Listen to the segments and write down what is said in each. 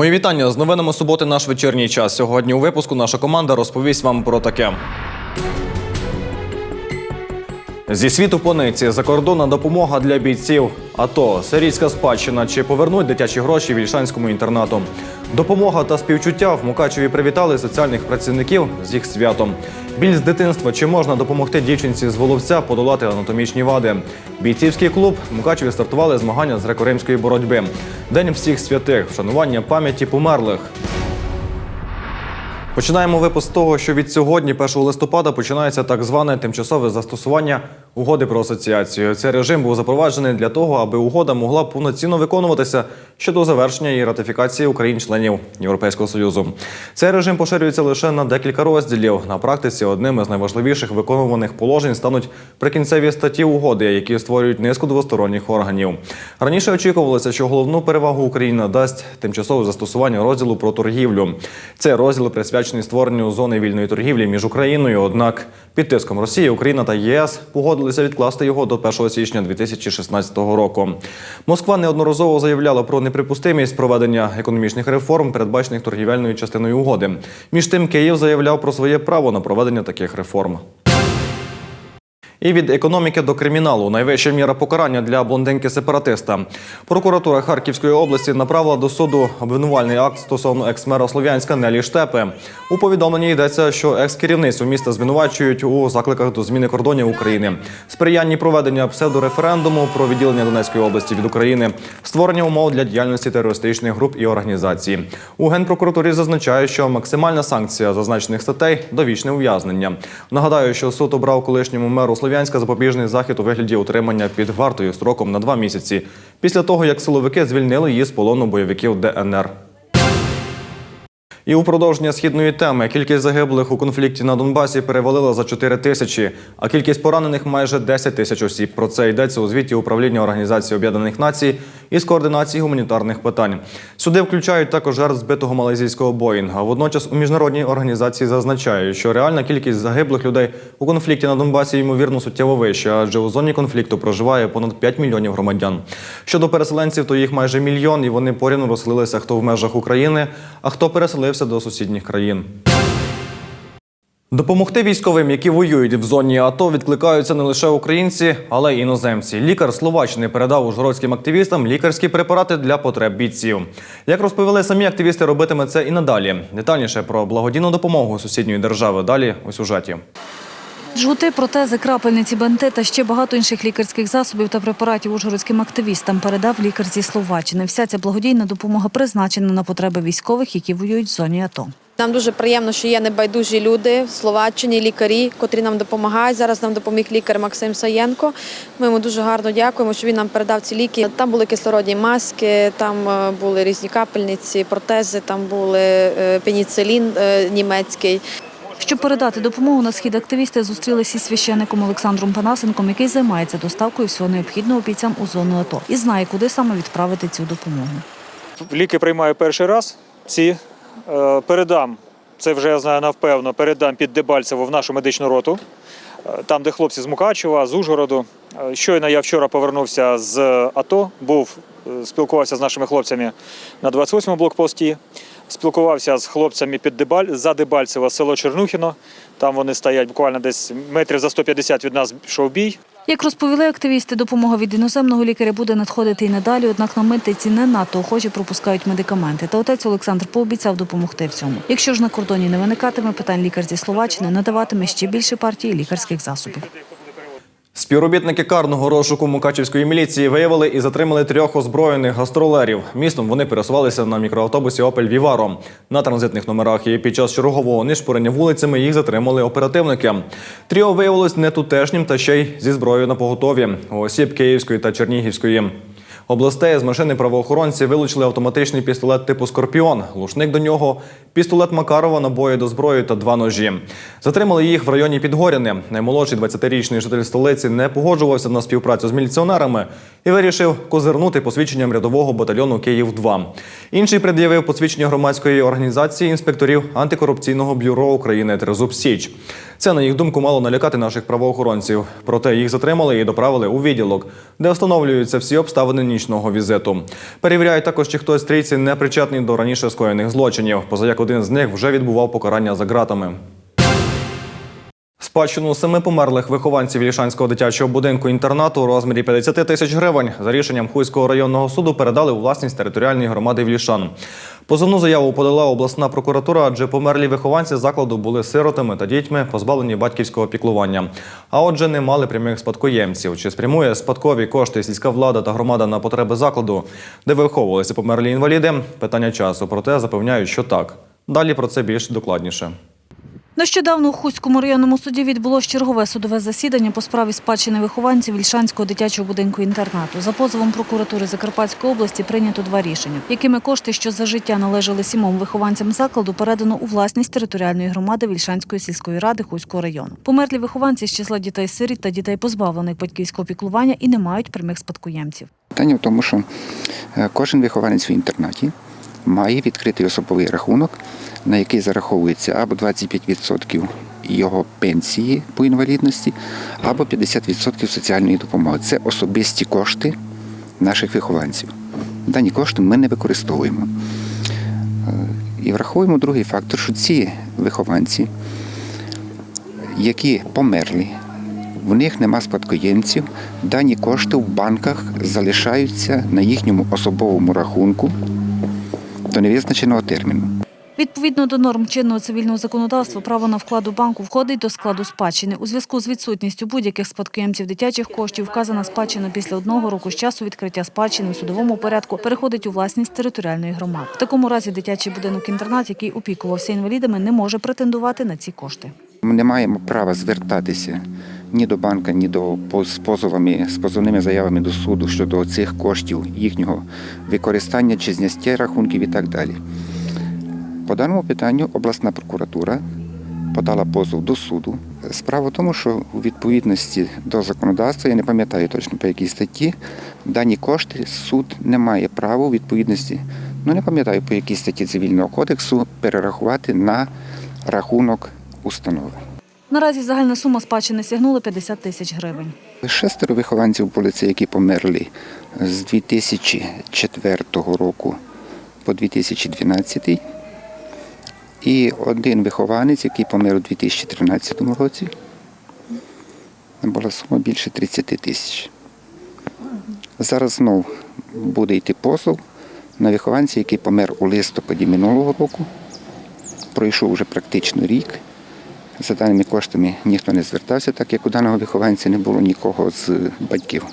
Мої вітання з новинами суботи. Наш вечірній час. Сьогодні у випуску наша команда розповість вам про таке. Зі світу пониці закордонна допомога для бійців. АТО, сирійська спадщина чи повернуть дитячі гроші вільшанському інтернату. Допомога та співчуття в Мукачеві привітали соціальних працівників з їх святом. Біль з дитинства чи можна допомогти дівчинці з воловця подолати анатомічні вади. Бійцівський клуб в Мукачеві стартували змагання з греко-римської боротьби. День всіх святих, вшанування пам'яті померлих. Починаємо випуск того, що від сьогодні, 1 листопада, починається так зване тимчасове застосування угоди про асоціацію. Цей режим був запроваджений для того, аби угода могла повноцінно виконуватися щодо завершення і ратифікації Україн-членів Європейського союзу. Цей режим поширюється лише на декілька розділів. На практиці одним із найважливіших виконуваних положень стануть прикінцеві статті угоди, які створюють низку двосторонніх органів. Раніше очікувалося, що головну перевагу Україна дасть тимчасове застосування розділу про торгівлю. Цей розділ присвячений створенню зони вільної торгівлі між Україною. Однак під тиском Росії Україна та ЄС погодилися відкласти його до 1 січня 2016 року. Москва неодноразово заявляла про неприпустимість проведення економічних реформ, передбачених торгівельною частиною угоди. Між тим, Київ заявляв про своє право на проведення таких реформ. І від економіки до криміналу найвища міра покарання для блондинки-сепаратиста. Прокуратура Харківської області направила до суду обвинувальний акт стосовно екс-мера Слов'янська Нелі Штепи. У повідомленні йдеться, що екс-керівницю міста звинувачують у закликах до зміни кордонів України, сприянні проведення псевдореферендуму про відділення Донецької області від України, створення умов для діяльності терористичних груп і організацій. У генпрокуратурі зазначають, що максимальна санкція зазначених статей довічне ув'язнення. Нагадаю, що суд обрав колишньому меру Слов'янська запобіжний захід у вигляді утримання під вартою строком на два місяці після того, як силовики звільнили її з полону бойовиків ДНР. І у продовження східної теми кількість загиблих у конфлікті на Донбасі перевалила за 4 тисячі, а кількість поранених майже 10 тисяч осіб. Про це йдеться у звіті управління Організації Об'єднаних Націй із координації гуманітарних питань. Сюди включають також жертв збитого малайзійського Боїнга. Водночас у міжнародній організації зазначають, що реальна кількість загиблих людей у конфлікті на Донбасі ймовірно суттєво вища, адже у зоні конфлікту проживає понад 5 мільйонів громадян. Щодо переселенців, то їх майже мільйон, і вони порівну розселилися хто в межах України, а хто переселився до сусідніх країн. Допомогти військовим, які воюють в зоні АТО, відкликаються не лише українці, але й іноземці. Лікар Словаччини передав ужгородським активістам лікарські препарати для потреб бійців. Як розповіли самі активісти, робитиме це і надалі. Детальніше про благодійну допомогу сусідньої держави далі у сюжеті. Жгути, протези, крапельниці, бенти та ще багато інших лікарських засобів та препаратів ужгородським активістам передав лікар зі Словаччини. Вся ця благодійна допомога призначена на потреби військових, які воюють в зоні АТО. Нам дуже приємно, що є небайдужі люди в Словаччині, лікарі, котрі нам допомагають. Зараз нам допоміг лікар Максим Саєнко. Ми йому дуже гарно дякуємо, що він нам передав ці ліки. Там були кислородні маски, там е, були різні капельниці, протези, там були е, пеніцилін е, німецький. Щоб передати допомогу на схід, активісти зустрілися із священником Олександром Панасенком, який займається доставкою всього необхідного бійцям у зону АТО і знає, куди саме відправити цю допомогу. Ліки приймаю перший раз. Ці е, передам, це вже я знаю навпевно, передам під Дебальцево в нашу медичну роту, е, там, де хлопці з Мукачева, з Ужгороду. Е, Щойно я вчора повернувся з АТО, був, спілкувався з нашими хлопцями на 28-му блокпості, спілкувався з хлопцями під Дебаль, за Дебальцево, село Чернухіно. Там вони стоять буквально десь метрів за 150 від нас йшов бій. Як розповіли активісти, допомога від іноземного лікаря буде надходити і надалі, однак на митниці не надто охоче пропускають медикаменти. Та отець Олександр пообіцяв допомогти в цьому. Якщо ж на кордоні не виникатиме питань, лікар зі Словаччини надаватиме ще більше партії лікарських засобів. Співробітники карного розшуку Мукачівської міліції виявили і затримали трьох озброєних гастролерів. Містом вони пересувалися на мікроавтобусі Опель Віваро на транзитних номерах. І під час чергового нишпорення вулицями їх затримали оперативники. Тріо виявилось не тутешнім та ще й зі зброєю на поготові осіб Київської та Чернігівської. Областей з машини правоохоронці вилучили автоматичний пістолет типу Скорпіон, глушник до нього, пістолет Макарова, набої до зброї та два ножі. Затримали їх в районі Підгоряни. Наймолодший 20-річний житель столиці не погоджувався на співпрацю з міліціонерами і вирішив козирнути посвідченням рядового батальйону Київ 2 Інший пред'явив посвідчення громадської організації інспекторів антикорупційного бюро України Трезуб Січ. Це, на їх думку, мало налякати наших правоохоронців. Проте їх затримали і доправили у відділок, де встановлюються всі обставини нічного візиту. Перевіряють також, чи хтось трійці не причетний до раніше скоєних злочинів, поза як один з них вже відбував покарання за ґратами. Спадщину семи померлих вихованців Лішанського дитячого будинку інтернату у розмірі 50 тисяч гривень за рішенням Хуйського районного суду передали у власність територіальної громади Вілішан. Позовну заяву подала обласна прокуратура, адже померлі вихованці закладу були сиротами та дітьми, позбавлені батьківського піклування. А отже, не мали прямих спадкоємців. Чи спрямує спадкові кошти сільська влада та громада на потреби закладу, де виховувалися померлі інваліди? Питання часу. Проте запевняють, що так. Далі про це більш докладніше. Нещодавно у Хуському районному суді відбулось чергове судове засідання по справі спадщини вихованців Ільшанського дитячого будинку інтернату. За позовом прокуратури Закарпатської області прийнято два рішення, якими кошти, що за життя належали сімом вихованцям закладу, передано у власність територіальної громади Вільшанської сільської ради Хуського району. Померлі вихованці з числа дітей-сиріт та дітей позбавлених батьківського піклування і не мають прямих спадкоємців. Питання в тому, що е, кожен вихованець в інтернаті має відкритий особовий рахунок, на який зараховується або 25% його пенсії по інвалідності, або 50% соціальної допомоги. Це особисті кошти наших вихованців. Дані кошти ми не використовуємо. Е, І враховуємо другий фактор, що ці вихованці, які померли, в них нема спадкоємців, дані кошти в банках залишаються на їхньому особовому рахунку до невизначеного терміну. Відповідно до норм чинного цивільного законодавства, право на вклад у банку входить до складу спадщини. У зв'язку з відсутністю будь-яких спадкоємців дитячих коштів вказана спадщина після одного року з часу відкриття спадщини у судовому порядку переходить у власність територіальної громади. В такому разі дитячий будинок-інтернат, який опікувався інвалідами, не може претендувати на ці кошти. Ми не маємо права звертатися ні до банка, ні до з позовами, з позовними заявами до суду щодо цих коштів, їхнього використання чи зняття рахунків і так далі. По даному питанню обласна прокуратура подала позов до суду. Справа в тому, що у відповідності до законодавства, я не пам'ятаю точно по якій статті, дані кошти суд не має права у відповідності, ну не пам'ятаю по якій статті цивільного кодексу перерахувати на рахунок установи. Наразі загальна сума спадщини сягнула 50 тисяч гривень. Шестеро вихованців це, які померли з 2004 року по 2012. І один вихованець, який помер у 2013 році, була сума більше 30 тисяч. Зараз знов буде йти позов на вихованця, який помер у листопаді минулого року. Пройшов вже практично рік. За даними коштами ніхто не звертався, так як у даного вихованця не було нікого з батьків.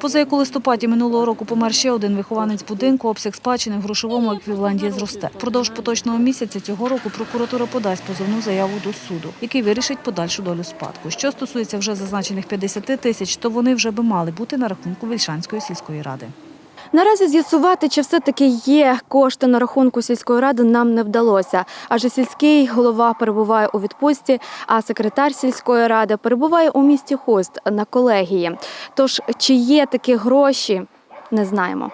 Поза як у листопаді минулого року помер ще один вихованець будинку, обсяг спадщини в грошовому еквіваленті зросте. Впродовж поточного місяця цього року прокуратура подасть позовну заяву до суду, який вирішить подальшу долю спадку. Що стосується вже зазначених 50 тисяч, то вони вже би мали бути на рахунку Вільшанської сільської ради. Наразі з'ясувати, чи все-таки є кошти на рахунку сільської ради, нам не вдалося. Адже сільський голова перебуває у відпустці, а секретар сільської ради перебуває у місті Хост на колегії. Тож, чи є такі гроші, не знаємо.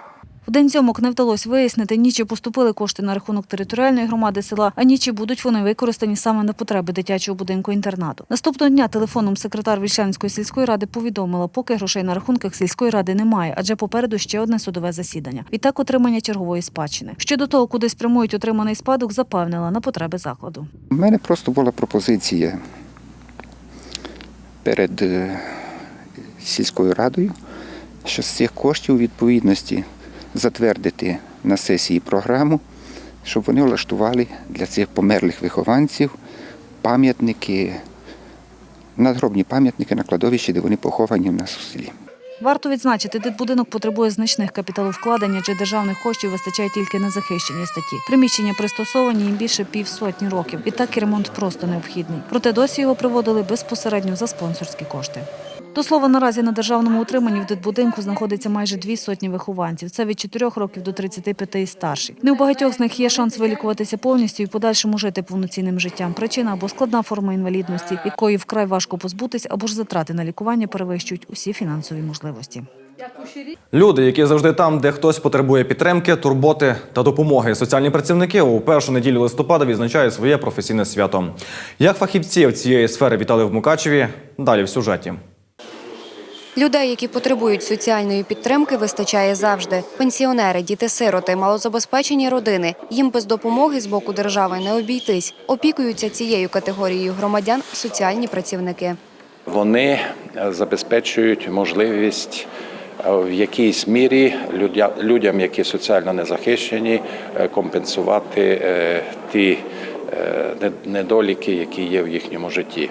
В день зйомок не вдалося вияснити, ні чи поступили кошти на рахунок територіальної громади села, ані чи будуть вони використані саме на потреби дитячого будинку інтернату. Наступного дня телефоном секретар Вільшанської сільської ради повідомила, поки грошей на рахунках сільської ради немає, адже попереду ще одне судове засідання. Відтак отримання чергової спадщини. Щодо того, куди спрямують отриманий спадок, запевнила на потреби закладу. У мене просто була пропозиція перед е, сільською радою, що з цих коштів у відповідності затвердити на сесії програму, щоб вони влаштували для цих померлих вихованців пам'ятники, надгробні пам'ятники на кладовищі, де вони поховані в нас у селі. Варто відзначити, дитбудинок потребує значних капіталовкладень, адже державних коштів вистачає тільки на захищені статті. Приміщення пристосовані їм більше півсотні років. Відтак і ремонт просто необхідний. Проте досі його приводили безпосередньо за спонсорські кошти. До слова, наразі на державному утриманні в дитбудинку знаходиться майже дві сотні вихованців. Це від 4 років до 35 і старші. Не у багатьох з них є шанс вилікуватися повністю і подальшому жити повноцінним життям. Причина або складна форма інвалідності, якої вкрай важко позбутись, або ж затрати на лікування перевищують усі фінансові можливості. Люди, які завжди там, де хтось потребує підтримки, турботи та допомоги. Соціальні працівники у першу неділю листопада відзначають своє професійне свято. Як фахівців цієї сфери вітали в Мукачеві? Далі в сюжеті. Людей, які потребують соціальної підтримки, вистачає завжди. Пенсіонери, діти-сироти, малозабезпечені родини. Їм без допомоги з боку держави не обійтись. Опікуються цією категорією громадян соціальні працівники. Вони е, забезпечують можливість е, в якійсь мірі людя- людям, які соціально е, компенсувати е, ті е, недоліки, які є в їхньому житті.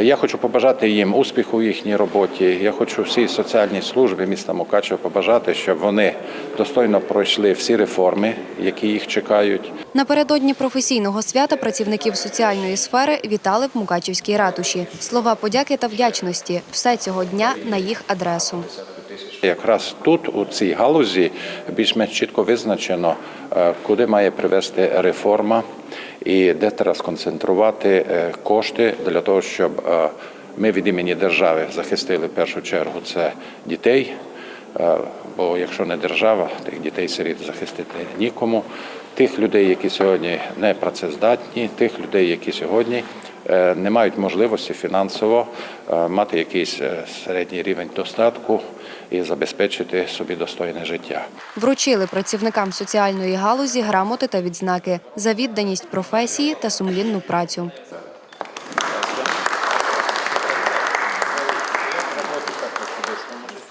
Я хочу побажати їм успіху в їхній роботі. Я хочу всій соціальній службі міста Мукачева побажати, щоб вони достойно пройшли всі реформи, які їх чекають. Напередодні професійного свята працівників соціальної сфери вітали в Мукачівській ратуші. Слова подяки та вдячності все цього дня на їх адресу. Якраз тут, у цій галузі, більш-менш чітко визначено, е, куди має привести реформа і де треба сконцентрувати е, кошти для того, щоб е, ми від імені держави захистили в першу чергу це дітей. Бо якщо не держава, тих дітей сиріт захистити нікому. Тих людей, які сьогодні не працездатні, тих людей, які сьогодні не мають можливості фінансово мати якийсь середній рівень достатку і забезпечити собі достойне життя. Вручили працівникам соціальної галузі грамоти та відзнаки за відданість професії та сумлінну працю.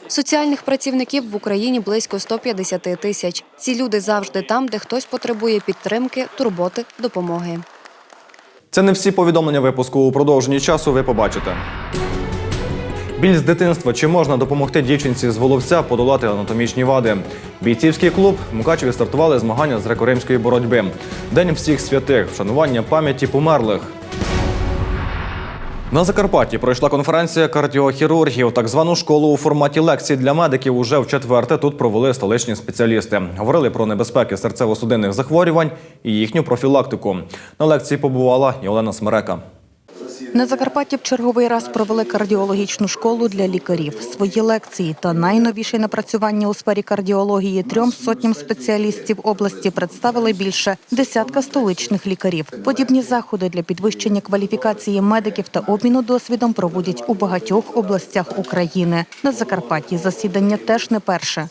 Соціальних працівників в Україні близько 150 тисяч. Ці люди завжди там, де хтось потребує підтримки, турботи, допомоги. Це не всі повідомлення випуску. У продовженні часу ви побачите. Біль з дитинства. Чи можна допомогти дівчинці з головця подолати анатомічні вади? Бійцівський клуб в Мукачеві стартували змагання з греко-римської боротьби. День всіх святих, вшанування пам'яті померлих. На Закарпатті пройшла конференція кардіохірургів. Так звану школу у форматі лекцій для медиків уже в четверте тут провели столичні спеціалісти. Говорили про небезпеки серцево-судинних захворювань і їхню профілактику. На лекції побувала і Олена Смерека. На Закарпатті в черговий раз провели кардіологічну школу для лікарів. Свої лекції та найновіші напрацювання у сфері кардіології трьом сотням спеціалістів області представили більше десятка столичних лікарів. Подібні заходи для підвищення кваліфікації медиків та обміну досвідом проводять у багатьох областях України. На Закарпатті засідання теж не перше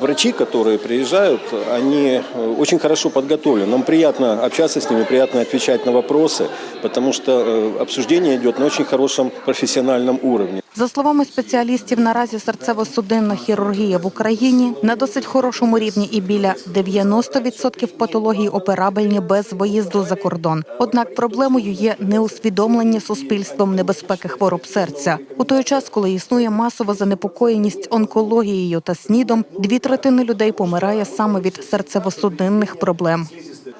Врачи, которые приезжают, они э, очень хорошо подготовлены. Нам приятно общаться с ними, приятно отвечать на вопросы, потому что э, обсуждение идет на очень хорошем профессиональном уровне. За словами спеціалістів, наразі серцево-судинна хірургія в Україні на досить хорошому рівні і біля 90% патологій операбельні без виїзду за кордон. Однак проблемою є неусвідомлення суспільством небезпеки хвороб серця. У той час, коли існує масова занепокоєність онкологією та снідом, дві третини людей помирає саме від серцево-судинних проблем.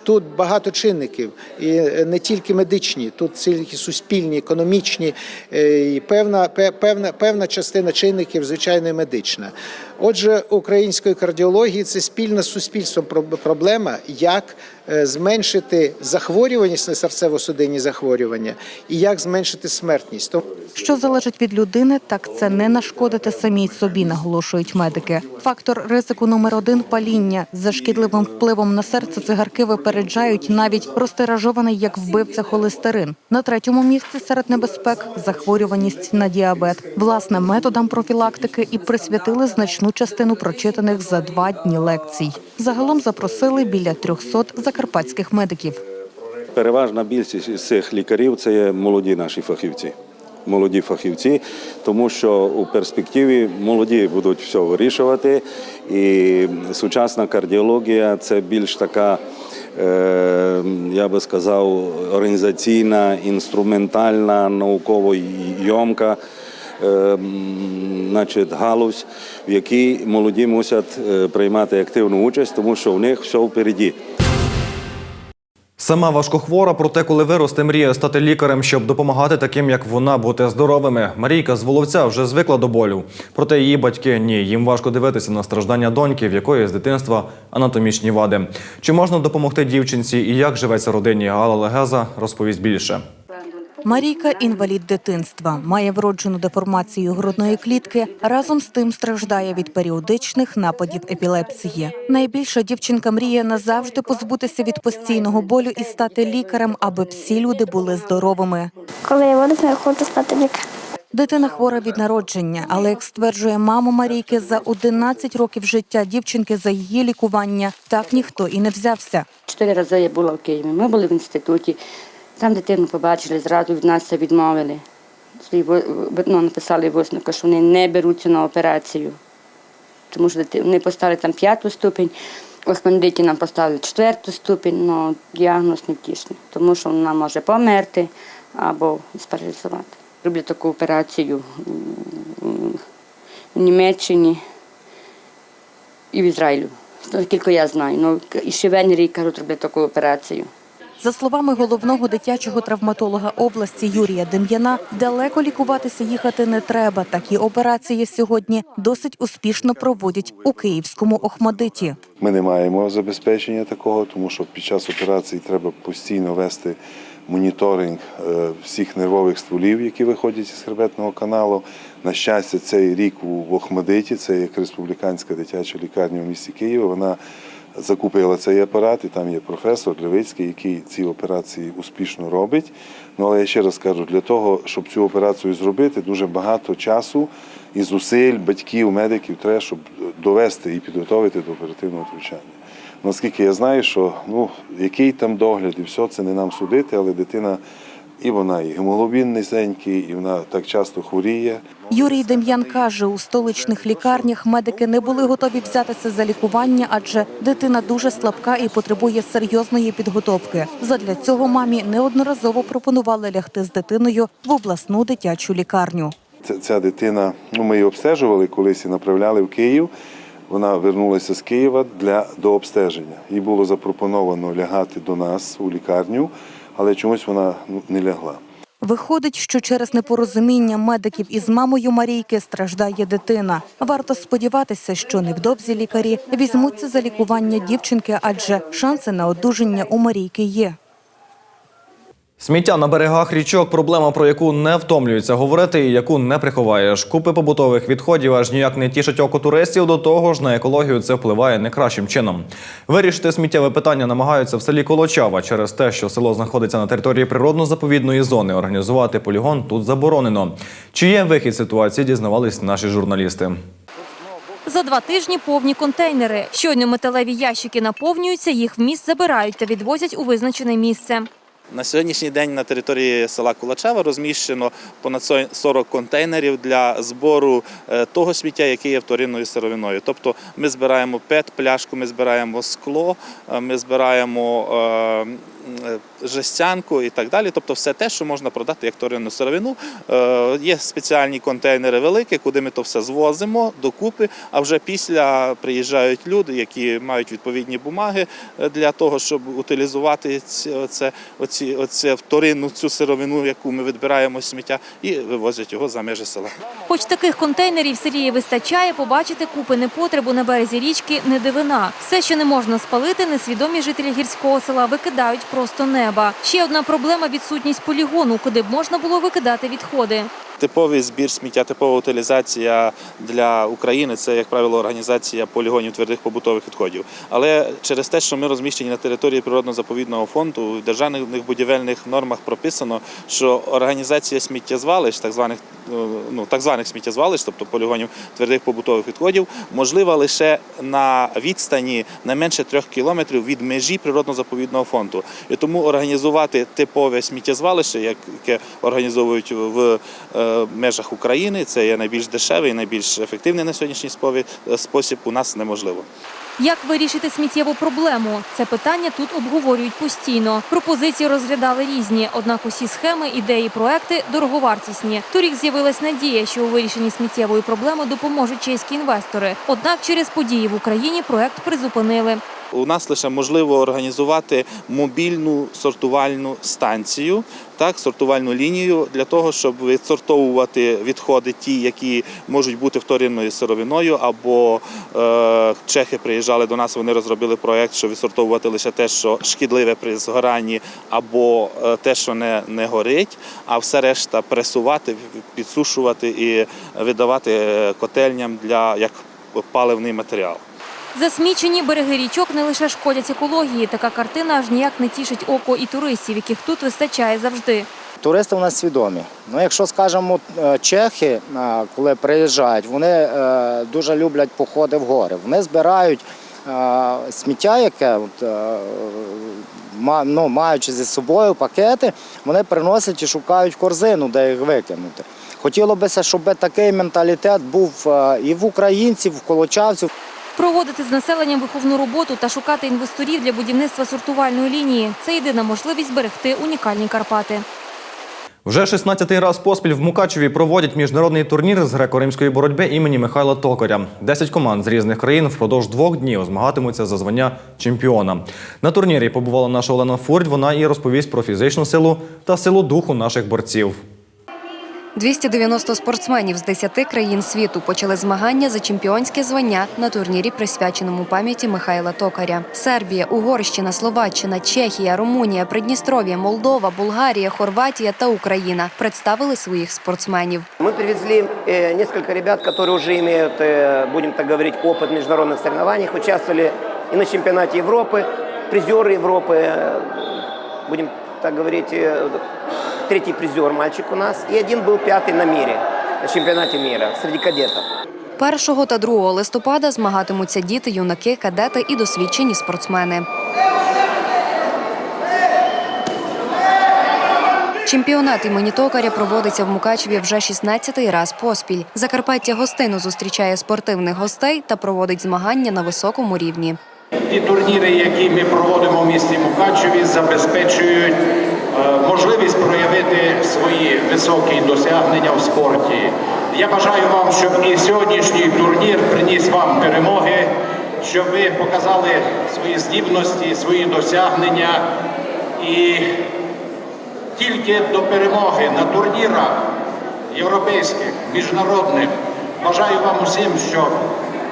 Тут багато чинників, і е, не тільки медичні, тут тільки суспільні, економічні, е, і певна, пе- певна, певна частина чинників, звичайно, медична. Отже, української кардіології це спільна з суспільством проблема, як е, зменшити захворюваність на серцево-судинні захворювання і як зменшити смертність. Що залежить від людини, так це не нашкодити самій собі, наголошують медики. Фактор ризику номер один паління за шкідливим впливом на серце цигарки випереджають навіть розтиражований як вбивця холестерин. На третьому місці серед небезпек захворюваність на діабет. Власне, методам профілактики і присвятили значну частину прочитаних за два дні лекцій. Загалом запросили біля 300 закарпатських медиків. Переважна більшість із цих лікарів це є молоді наші фахівці. Молоді фахівці, тому що у перспективі молоді будуть все вирішувати, і сучасна кардіологія це більш така, е, я би сказав, організаційна, інструментальна, науково йомка е, значить, галузь, в якій молоді мусять е, приймати активну участь, тому що у них все впереді. Сама важкохвора, проте коли виросте, мріє стати лікарем, щоб допомагати таким, як вона, бути здоровими. Марійка з Воловця вже звикла до болю. Проте її батьки ні. Їм важко дивитися на страждання доньки, в якої з дитинства анатомічні вади. Чи можна допомогти дівчинці і як живеться родині? Алла Легеза розповість більше. Марійка інвалід дитинства, має вроджену деформацію грудної клітки. Разом з тим страждає від періодичних нападів епілепсії. Найбільша дівчинка мріє назавжди позбутися від постійного болю і стати лікарем, аби всі люди були здоровими. Коли я виросла, я хочу стати лікарем. Дитина хвора від народження, але як стверджує мама Марійки, за 11 років життя дівчинки за її лікування так ніхто і не взявся. Чотири рази я була в Києві. Ми були в інституті, там дитину побачили, зразу від нас це відмовили. Ну, написали висновку, що вони не беруться на операцію. Тому що вони поставили там п'яту ступінь, в нам поставили четверту ступінь, але діагноз не втішний, тому що вона може померти або спаралізувати. Роблять таку операцію в Німеччині і в Ізраїлю. Тільки я знаю. Ну, і ще в Венгрії, кажуть, роблять таку операцію. За словами головного дитячого травматолога області Юрія Дем'яна, далеко лікуватися їхати не треба. Такі операції сьогодні досить успішно проводять у київському Охмадиті. Ми не маємо забезпечення такого, тому що під час операції треба постійно вести моніторинг е, всіх нервових стволів, які виходять із хребетного каналу. На щастя, цей рік в Охмадиті, це як республіканська дитяча лікарня в місті Києва. Вона закупила цей апарат, і там є професор Левицький, який ці операції успішно робить. Ну але я ще раз кажу, для того, щоб цю операцію зробити, дуже багато часу і зусиль батьків, медиків треба, щоб довести і підготовити до оперативного втручання. Наскільки я знаю, що ну який там догляд і все, це не нам судити, але дитина і вона і гемоглобін низенький, і вона так часто хворіє. Юрій Дем'ян каже, у столичних лікарнях медики не були готові взятися за лікування, адже дитина дуже слабка і потребує серйозної підготовки. Задля цього мамі неодноразово пропонували лягти з дитиною в обласну дитячу лікарню. Ця, дитина, ну ми її обстежували колись і направляли в Київ. Вона вернулася з Києва для до обстеження. Їй було запропоновано лягати до нас у лікарню, але чомусь вона ну, не лягла. Виходить, що через непорозуміння медиків із мамою Марійки страждає дитина. Варто сподіватися, що невдовзі лікарі візьмуться за лікування дівчинки, адже шанси на одужання у Марійки є. Сміття на берегах річок проблема, про яку не втомлюються говорити і яку не приховаєш. Купи побутових відходів аж ніяк не тішать око туристів. До того ж, на екологію це впливає не кращим чином. Вирішити сміттєве питання намагаються в селі Колочава через те, що село знаходиться на території природно-заповідної зони. Організувати полігон тут заборонено. Чи є вихід ситуації, дізнавались наші журналісти. За два тижні повні контейнери. Щойно металеві ящики наповнюються, їх вміст забирають та відвозять у визначене місце. На сьогоднішній день на території села Кулачева розміщено понад 40 контейнерів для збору е, того сміття, яке є вторинною сировиною. Тобто ми збираємо пет, пляшку, ми збираємо скло, е, ми збираємо е, жестянку і так далі. Тобто все те, що можна продати як вторинну сировину. Е, Є спеціальні контейнери великі, куди ми то все звозимо докупи. А вже після приїжджають люди, які мають відповідні бумаги е, для того, щоб утилізувати оце, оці, оце вторинну цю сировину, яку ми відбираємо сміття, і вивозять його за межі села. Хоч таких контейнерів селі вистачає, побачити купи непотребу на березі річки не дивина. Все, що не можна спалити, несвідомі жителі гірського села викидають просто неба. Ще одна проблема відсутність полігону, куди б можна було викидати відходи. Типовий збір сміття, типова утилізація для України це, як правило, організація полігонів твердих побутових відходів. Але через те, що ми розміщені на території природно-заповідного фонду, в державних будівельних нормах прописано, що організація сміттєзвалищ, так званих е, ну так званих сміттєзвалищ, тобто полігонів твердих побутових відходів, можлива лише на відстані не менше трьох кілометрів від межі природно-заповідного фонду. І тому організувати типове сміттєзвалище, яке організовують в е, межах України, це є найбільш дешевий, найбільш ефективний на сьогоднішній спосіб у нас неможливо. Як вирішити сміттєву проблему? Це питання тут обговорюють постійно. Пропозиції розглядали різні, однак усі схеми, ідеї, проекти дороговартісні. Торік з'явилась надія, що у вирішенні сміттєвої проблеми допоможуть чеські інвестори. Однак через події в Україні проект призупинили. У нас лише можливо організувати мобільну сортувальну станцію, так, сортувальну лінію для того, щоб відсортовувати відходи, ті, які можуть бути вторинною сировиною, або е, чехи приїжджали до нас, вони розробили проєкт, щоб відсортовувати лише те, що шкідливе при згоранні, або е, те, що не, не горить, а все решта пресувати, підсушувати і видавати е, котельням для як паливний матеріал. Засмічені береги річок не лише шкодять екології. Така картина аж ніяк не тішить око і туристів, яких тут вистачає завжди. Туристи у нас свідомі. Ну, якщо скажемо, е, чехи, е, коли приїжджають, вони е, дуже люблять походи в гори. Вони збирають сміття, яке ну, маючи зі собою пакети, вони приносять і шукають корзину, де їх викинути. Хотіло б, щоб такий менталітет був і в українців, і в колочавців. Проводити з населенням виховну роботу та шукати інвесторів для будівництва сортувальної лінії це єдина можливість зберегти унікальні Карпати. Вже 16-й раз поспіль в Мукачеві проводять міжнародний турнір з греко-римської боротьби імені Михайла Токаря. Десять команд з різних країн впродовж двох днів змагатимуться за звання чемпіона. На турнірі побувала наша Олена Фурдь. Вона і розповість про фізичну силу та силу духу наших борців. 290 спортсменів з 10 країн світу почали змагання за чемпіонське звання на турнірі, присвяченому пам'яті Михайла Токаря. Сербія, Угорщина, Словаччина, Чехія, Румунія, Придністров'я, Молдова, Болгарія, Хорватія та Україна представили своїх спортсменів. Мы привезли э, несколько ребят, которые уже имеют, э, будем так говорить, опыт в международных соревнованиях, участвовали и на чемпионате Европы, призеры Европы, э, будем так говорить, э, третий призер мальчик у нас, и один был пятый на мире, на чемпионате мира среди кадетов. 1 та 2 листопада змагатимуться діти, юнаки, кадети і досвідчені спортсмени. Чемпіонат імені Токаря проводиться в Мукачеві вже 16-й раз поспіль. Закарпаття гостину зустрічає спортивних гостей та проводить змагання на високому рівні. Ті турніри, які ми проводимо в місті Мукачеві, забезпечують можливість проявити свої високі досягнення в спорті. Я бажаю вам, щоб і сьогоднішній турнір приніс вам перемоги, щоб ви показали свої здібності, свої досягнення і тільки до перемоги на турнірах європейських, міжнародних. Бажаю вам усім, щоб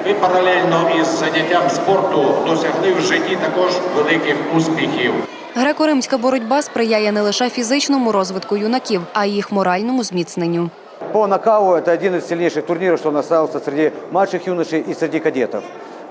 ви паралельно із заняттям спорту досягли в житті також великих успіхів. Греко-римська боротьба сприяє не лише фізичному розвитку юнаків, а й їх моральному зміцненню. По накаву це один із сильніших турнірів, що у серед младших юношей і серед кадетов.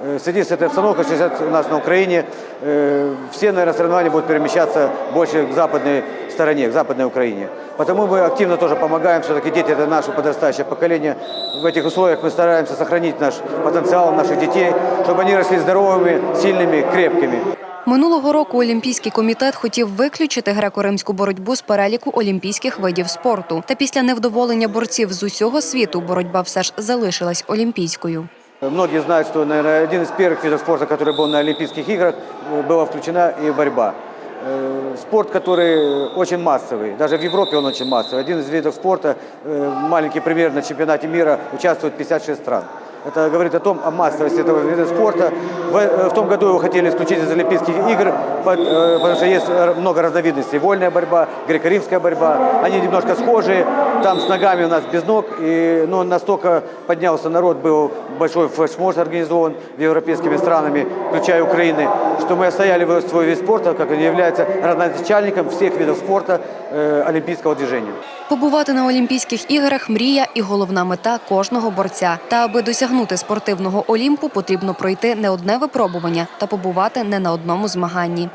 Э, В связи с этой обстановкой сейчас у нас на Украине э, все, наверное, соревнования будут перемещаться больше к западной стороне, к западной Украине. Потому мы активно тоже помогаем, все-таки дети – это наше подрастающее поколение. В этих условиях мы стараемся сохранить наш потенциал наших детей, чтобы они росли здоровыми, сильными, крепкими. Минулого року Олімпійський комітет хотів виключити греко-римську боротьбу з переліку олімпійських видів спорту. Та після невдоволення борців з усього світу боротьба все ж залишилась олімпійською. Многие знают, что, наверное, один из первых видов спорта, который был на Олимпийских играх, э, была включена и борьба. Э, Спорт, который очень массовый, даже в Европе он очень массовый. Один из видов спорта, э, маленький пример, на чемпионате мира участвует 56 стран. Это говорит о том, о массовости этого вида спорта. В, э, в том году его хотели исключить из Олимпийских игр, по- э, потому что есть э, много разновидностей. Вольная борьба, греко-римская борьба. Они немножко схожие. Там с ногами у нас без ног. И, ну, настолько поднялся народ, был большой флешмоб организован европейскими странами, включая Украины, что мы отстояли в- свой вид спорта, как он является родоначальником всех видов спорта э, олимпийского движения. Побувати на Олімпійських іграх мрія і головна мета кожного борця. Та аби досягнути спортивного Олімпу, потрібно пройти не одне випробування та побувати не на одному змаганні.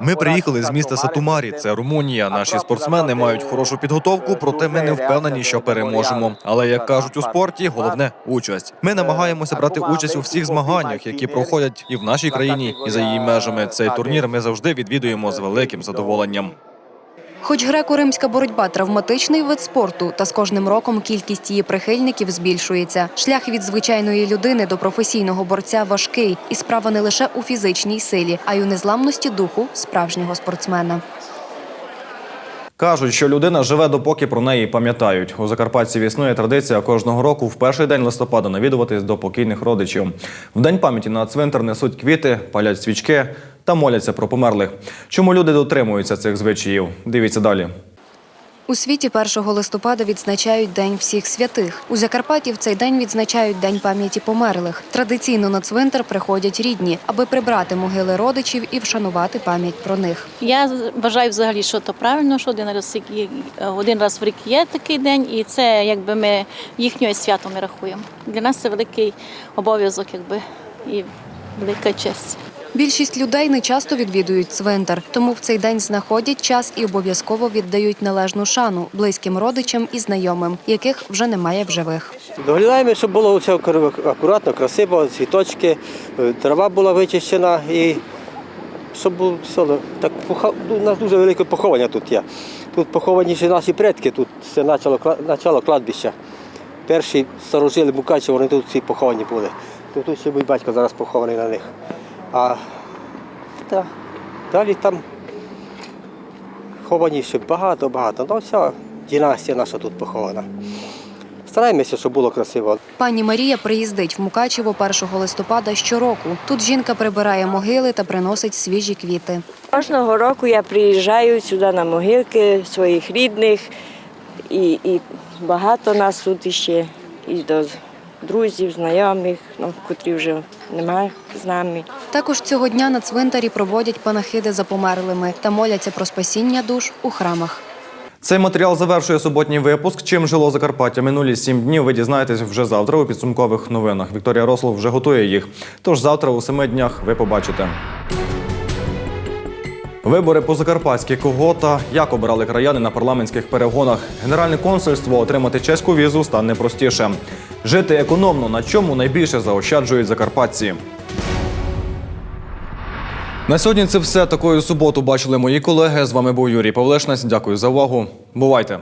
Ми приїхали з міста Сатумарі, це Румунія. Наші спортсмени мають хорошу підготовку, проте ми не впевнені, що переможемо. Але як кажуть у спорті, головне участь. Ми намагаємося брати участь у всіх змаганнях, які проходять і в нашій країні, і за її межами. Цей турнір ми завжди відвідуємо з великим задоволенням. Хоч греко-римська боротьба травматичний вид спорту, та з кожним роком кількість її прихильників збільшується. Шлях від звичайної людини до професійного борця важкий, і справа не лише у фізичній силі, а й у незламності духу справжнього спортсмена. Кажуть, що людина живе допоки про неї пам'ятають. У Закарпатті існує традиція кожного року в перший день листопада навідуватись до покійних родичів. В день пам'яті на цвинтар несуть квіти, палять свічки та моляться про померлих. Чому люди дотримуються цих звичаїв? Дивіться далі. У світі 1 листопада відзначають День всіх святих. У Закарпатті в цей день відзначають День пам'яті померлих. Традиційно на цвинтар приходять рідні, аби прибрати могили родичів і вшанувати пам'ять про них. Я вважаю взагалі, що то правильно, що один раз, один раз в рік є такий день, і це якби ми їхнє свято ми рахуємо. Для нас це великий обов'язок, якби і велика честь. Більшість людей не часто відвідують цвинтар, тому в цей день знаходять час і обов'язково віддають належну шану близьким родичам і знайомим, яких вже немає в живих. Доглядаємо, щоб було все акуратно, красиво, цвіточки, е, трава була вичищена і щоб було все так ну, у нас дуже велике поховання тут є. Тут поховані ще наші предки, тут начало, кла- начало кладбища. Перші старожили Мукачева, вони тут всі поховані були. Тут ще мій батько зараз похований на них. А та, далі там ховані ще багато-багато. Ну, вся династія наша тут похована. Стараємося, щоб було красиво. Пані Марія приїздить в Мукачево 1 листопада щороку. Тут жінка прибирає могили та приносить свіжі квіти. Кожного року я приїжджаю сюди на могилки своїх рідних, і, і багато нас тут іще, і до друзів, знайомих, ну, котрі вже немає з нами. Також цього дня на цвинтарі проводять панахиди за померлими та моляться про спасіння душ у храмах. Цей матеріал завершує суботній випуск. Чим жило Закарпаття минулі сім днів. Ви дізнаєтесь вже завтра у підсумкових новинах. Вікторія Рослов вже готує їх. Тож завтра у семи днях ви побачите. Вибори по Закарпатській кого та як обирали краяни на парламентських перегонах. Генеральне консульство отримати чеську візу стане простіше. Жити економно, на чому найбільше заощаджують закарпатці. На сьогодні це все. Такою суботу бачили мої колеги. З вами був Юрій Павлешнець. Дякую за увагу. Бувайте!